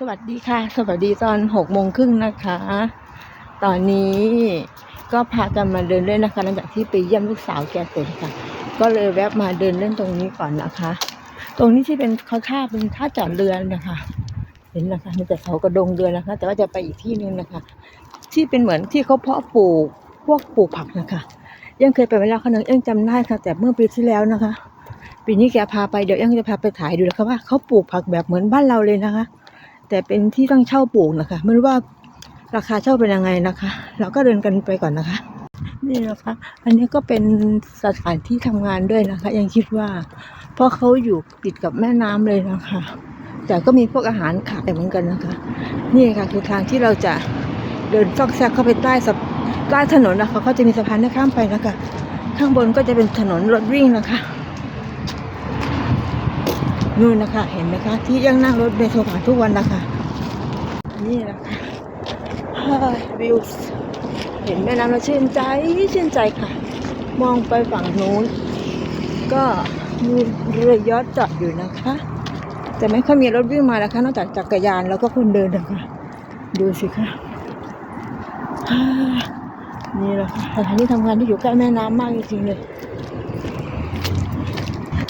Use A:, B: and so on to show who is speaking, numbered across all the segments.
A: สวัสดีค่ะ สวัสดีตอนหกโมงครึ่งนะคะ ตอนนี้ก็พากันมาเดินเล่นนะคะหลังจากที่ไปเยี่ยมลูกสาวแกเสร็จค่ะ ก็เลยแวะมาเดินเล่นตรงนี้ก่อนนะคะ ตรงนี้ที่เป็นเขาท่าเป็นท่าจอดเรือนะคะ เห็นนะคะมีแต่เสากระดงเรือนะคะ แต่ว่าจะไปอีกที่หนึงนะคะ ที่เป็นเหมือนที่เขาเพาะปลูกพวกปลูกผักนะคะ ยังเคยไปเวลาครั้งหนึงยังจำได้ค่ะ แต่เมื่อปีที่แล้วนะคะปีนี้แกพาไปเดี๋ยวยังจะพาไปถ่ายดูนะคะว่าเขาปลูกผักแบบเหมือนบ้านเราเลยนะคะ แต่เป็นที่ต้องเช่าปลูกนะคะไม่รู้ว่าราคาเช่าเป็นยังไงนะคะ เราก็เดินกันไปก่อนนะคะ นี่นะคะ อันนี้ก็เป็นสถานที่ทำงานด้วยนะคะ ยังคิดว่า เพราะเขาอยู่ติดกับแม่น้ำเลยนะคะ แต่ก็มีพวกอาหารขายเหมือนกันนะคะ นี่ค่ะคือทางที่เราจะเดินซอกแซกเข้าไปใต้สใต้ถนนนะคะเขาจะมีสะพานให้ข้ามไปนะคะ ข้างบนก็จะเป็นถนนรถวิ่งนะคะ นู่นนะคะ เห็นไหมคะ ที่ยังนั่งรถเมล์โทรผ่านทุกวันนะคะนี่แหละค่ะเฮ้ยวิวเห็นแม่น้ำแล้วชื่นใจชื่นใจค่ะ มองไปฝั่งนู้น ก็มีเรือยอชต์จอดอยู่นะคะ แต่ไม่ค่อยมีรถวิ่งมานะคะนอกจากจักรยานแล้วก็คนเดินนะคะดูสิคะฮ่านี่แหละค่ะสถานที่ทำงานที่อยู่ใกล้แม่น้ำมากจริงๆเลย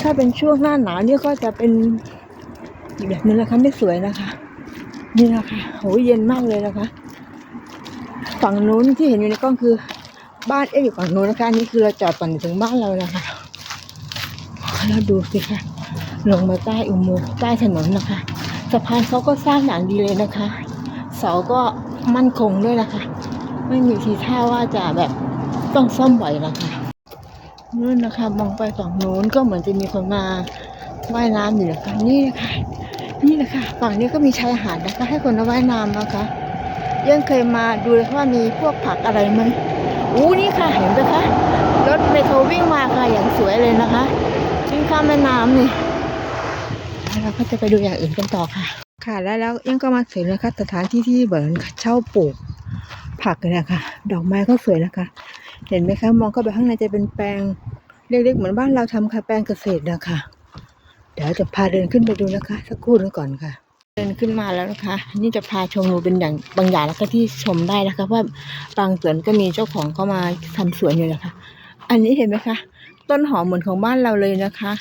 A: ถ้าเป็นช่วงหน้าหนาวเนี่ยก็จะเป็นอีกแบบนึงนะคะไม่สวยนะคะ นี่นะคะโหเย็นมากเลยนะคะ ฝั่งนู้นที่เห็นอยู่ในกล้องคือบ้านเอ๊ะอยู่ฝั่งนู้นนะคะนนี่คือเราจอดก่อนถึงบ้านเรานะคะแล้วดูสิคะลงมาใต้อุโมงค์ใต้ถนนนะคะสะพานเขาก็สร้างอย่างดีเลยนะคะ เสาก็มั่นคงด้วยนะคะ ไม่มีทีท่าว่าจะแบบต้องซ่อมบ่อยนะคะ นู่นนะคะ มองไปฝั่งโน้นก็เหมือนจะมีคนมาว่ายน้ำอยู่นะคะนี่นะคะนี่นะคะฝั่งนี้ก็มีชายหาดนะคะ ให้คนมาว่ายน้ำนะคะ ยังเคยมาดูเลยว่ามีพวกผักอะไรไหมอู้นี่ค่ะเห็นไหมคะรถเมโทรวิ่งมาค่ะอย่างสวยเลยนะคะวิ่งข้ามแม่น้ำนี่แล้วเราก็จะไปดูอย่างอื่นกันต่อค่ะ ค่ะแล้วแล้วยังก็มาถึงนะคะสถานที่ที่เหมือนเช่าปลูกผักเลยนะคะดอกไม้ก็สวยนะคะ เห็นไหมคะ มองเข้าไปข้างในจะเป็นแปลงเล็กๆเหมือนบ้านเราทำค่ะแปลงเกษตรนะคะ เดี๋ยวจะพาเดินขึ้นไปดูนะคะ สักครู่นึงก่อนค่ะ เดินขึ้นมาแล้วนะคะ นี่จะพาชมดูเป็นอย่างบางอย่างแล้วก็ที่ชมได้นะคะเพราะบางสวนก็มีเจ้าของเข้ามาทำสวนอยู่นะคะ อันนี้เห็นไหมคะ ต้นหอมเหมือนของบ้านเราเลยนะคะ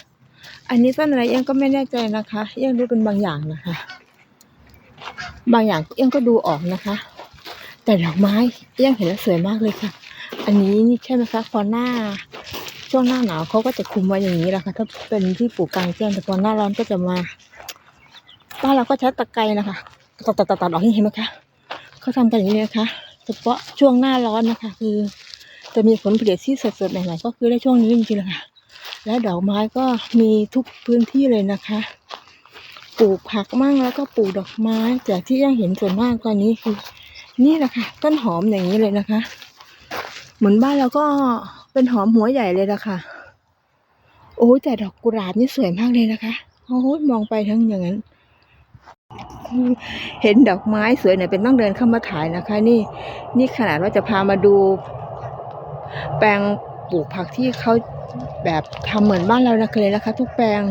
A: อันนี้ต้นอะไรยังก็ไม่แน่ใจนะคะยังดูเป็นบางอย่างนะคะ บางอย่างยังก็ดูออกนะคะ แต่ดอกไม้ยังเห็นแล้วสวยมากเลยค่ะ อันนี้นี่ใช่ไหมคะพอหน้าช่วงหน้าหนาวเขาก็จะคุมไว้อย่างนี้แหละค่ะ ถ้าเป็นที่ปลูกกลางแจ้งแต่พอหน้าร้อนก็จะมาบ้านเราก็ใช้ตะไคร้นะคะตัดตัดตัดตัดออกนี่เห็นไหมคะเขาทำกันอย่างนี้นะคะเฉพาะช่วงหน้าร้อนนะคะ คือจะมีผลผลิตที่สดๆใหม่ๆก็คือได้ช่วงนี้จริงๆเลยค่ะ และดอกไม้ก็มีทุกพื้นที่เลยนะคะ ปลูกผักมั่งแล้วก็ปลูกดอกไม้แต่ที่ยังเห็นส่วนมากตอนนี้คือ นี่แหละค่ะต้นหอมอย่างนี้เลยนะคะ เหมือนบ้านเราก็เป็นหอมหัวใหญ่เลยนะคะโอ้แต่ดอกกุหลาบนี่สวยมากเลยนะคะโอ้ยมองไปทั้งอย่างนั้น เห็นดอกไม้สวยเนี่ยเป็นต้องเดินเข้ามาถ่ายนะคะ นี่ นี่ขนาดว่าจะพามาดู แปลงปลูกผักที่เขาแบบทำเหมือนบ้านเรานะเลยนะคะ ทุกแปลง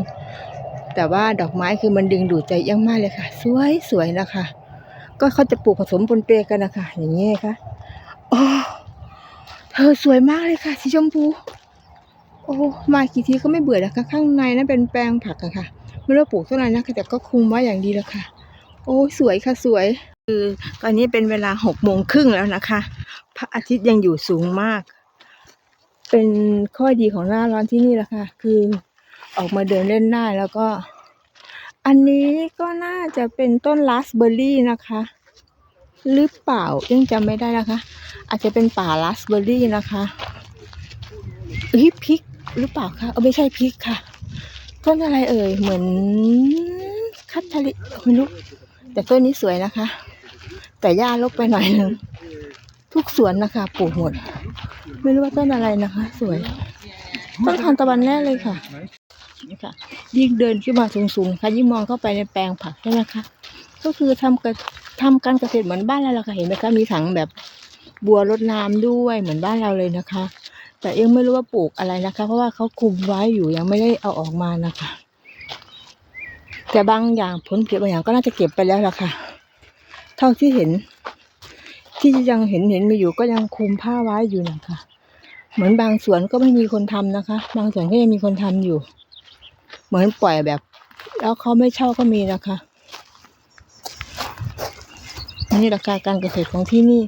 A: แต่ว่าดอกไม้คือมันดึงดูดใจยังมากเลยค่ะ สวยสวยนะคะ ก็เขาจะปลูกผสมปนเปกันนะคะ อย่างนี้ค่ะโอ้ เธอสวยมากเลยค่ะ สีชมพู โอ้มากี่ทีก็ไม่เบื่อนะคะข้างในนั้นเป็นแปลงผักอะค่ะ ไม่รู้ปลูกเท่าไหร่นะแต่ก็คุมไว้อย่างดีแล้วค่ะ โอ้สวยค่ะสวย คือตอนนี้เป็นเวลาหกโมงครึ่งแล้วนะคะพระอาทิตย์ยังอยู่สูงมาก เป็นข้อดีของหน้าร้อนที่นี่แหละค่ะ คือออกมาเดินเล่นได้แล้วก็ อันนี้ก็น่าจะเป็นต้นราสเบอร์รี่นะคะ หรือเปล่ายังจำไม่ได้นะคะ อาจจะเป็นป่าราสเบอร์รี่นะคะเอ้ยพริกหรือเปล่าคะเออไม่ใช่พริกค่ะ ต้นอะไรเอ่ย เหมือนคัตทาริไม่รู้แต่ต้นนี้สวยนะคะ แต่หญ้าลกไปหน่อยหนึ่งทุกสวนนะคะปลูกหมด ไม่รู้ว่าต้นอะไรนะคะ สวย ต้นทานตะวันแน่เลยค่ะนี่ค่ะ ยิ่งเดินขึ้นมาสูงๆค่ะยิ่งมองเข้าไปในแปลงผักใช่ไหมคะ ก็คือทำกระ ทำการเกษตรเหมือนบ้านเราแหละค่ะเห็นไหมคะมีถังแบบบัวรดน้ำด้วยเหมือนบ้านเราเลยนะคะ แต่ยังไม่รู้ว่าปลูกอะไรนะคะ เพราะว่าเขาคุมไว้อยู่ยังไม่ได้เอาออกมานะคะ แต่บางอย่างผลผลิตบางอย่างก็น่าจะเก็บไปแล้วล่ะค่ะ เท่าที่เห็น ที่ยังเห็นเห็นมีอยู่ก็ยังคุมผ้าไว้อยู่นะคะ เหมือนบางสวนก็ไม่มีคนทำนะคะ บางสวนก็ยังมีคนทำอยู่ เหมือนปล่อยแบบ แล้วเขาไม่เช่าก็มีนะคะ นี่ราคาการเกษตรของที่นี่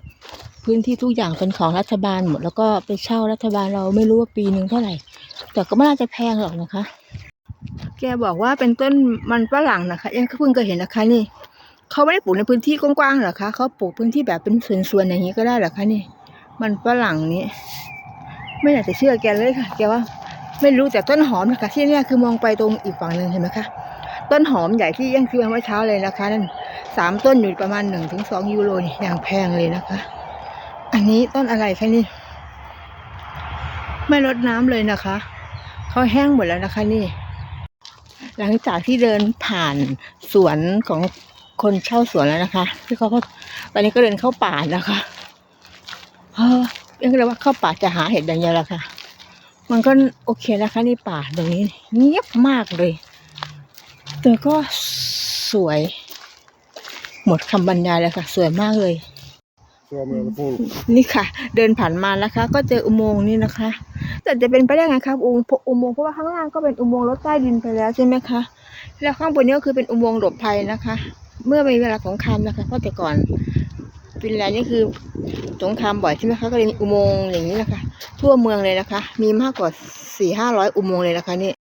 A: พื้นที่ทุกอย่างเป็นของรัฐบาลหมด แล้วก็ไปเช่ารัฐบาลเราไม่รู้ว่าปีหนึ่งเท่าไหร่ แต่ก็ไม่น่าจะแพงหรอกนะคะ แกบอกว่าเป็นต้นมันฝรั่งนะคะยังเพิ่งเคยเห็นนะคะนี่เขาไม่ได้ปลูกในพื้นที่กว้างๆหรอคะเขาปลูกพื้นที่แบบเป็นส่วนๆอย่างนี้ก็ได้หรอคะนี่ มันฝรั่งนี้ ไม่อยากจะเชื่อแกเลยค่ะ แกว่า ไม่รู้แต่ต้นหอมนะคะที่นี่คือมองไปตรงอีกฝั่งหนึ่งเห็นไหมคะต้นหอมใหญ่ที่ยังซื้อมาเมื่อเช้าเลยนะคะนั่น สามต้นอยู่ประมาณหนึ่งถึงสองยูโรนี่อย่างแพงเลยนะคะ อันนี้ต้นอะไรคะนี่ ไม่รดน้ำเลยนะคะเขาแห้งหมดแล้วนะคะนี่ หลังจากที่เดินผ่านสวนของคนเช่าสวนแล้วนะคะที่เขาก็ตอนนี้ก็เดินเข้าป่านะคะเออยังเลยว่าเข้าป่าจะหาเห็ดอย่างเดียวละค่ะ มันก็โอเคนะคะนี่ป่าตรงนี้เงียบมากเลยแต่ก็สวย หมดคำบรรยายเลยค่ะ สวยมากเลย
B: Suomi on full.
A: นี่ค่ะ เดินผ่านมานะคะ ก็เจออุโมงค์นี่นะคะ แต่จะเป็นไปได้ไงครับอุโมงค์อุโมงค์เพราะว่าข้างล่างก็เป็นอุโมงค์รถใต้ดินไปแล้วใช่ไหมคะแล้วข้างบนนี้ก็คือเป็นอุโมงค์หลบภัยนะคะ เมื่อมีเวลาสงครามนะคะเพราะแต่ก่อนฟินแลนด์นี่คือสงครามบ่อยใช่ไหมคะก็เลยมีอุโมงค์อย่างนี้นะคะ ทั่วเมืองเลยนะคะ มีมากกว่าสี่ห้าร้อยอุโมงค์เลยนะคะนี่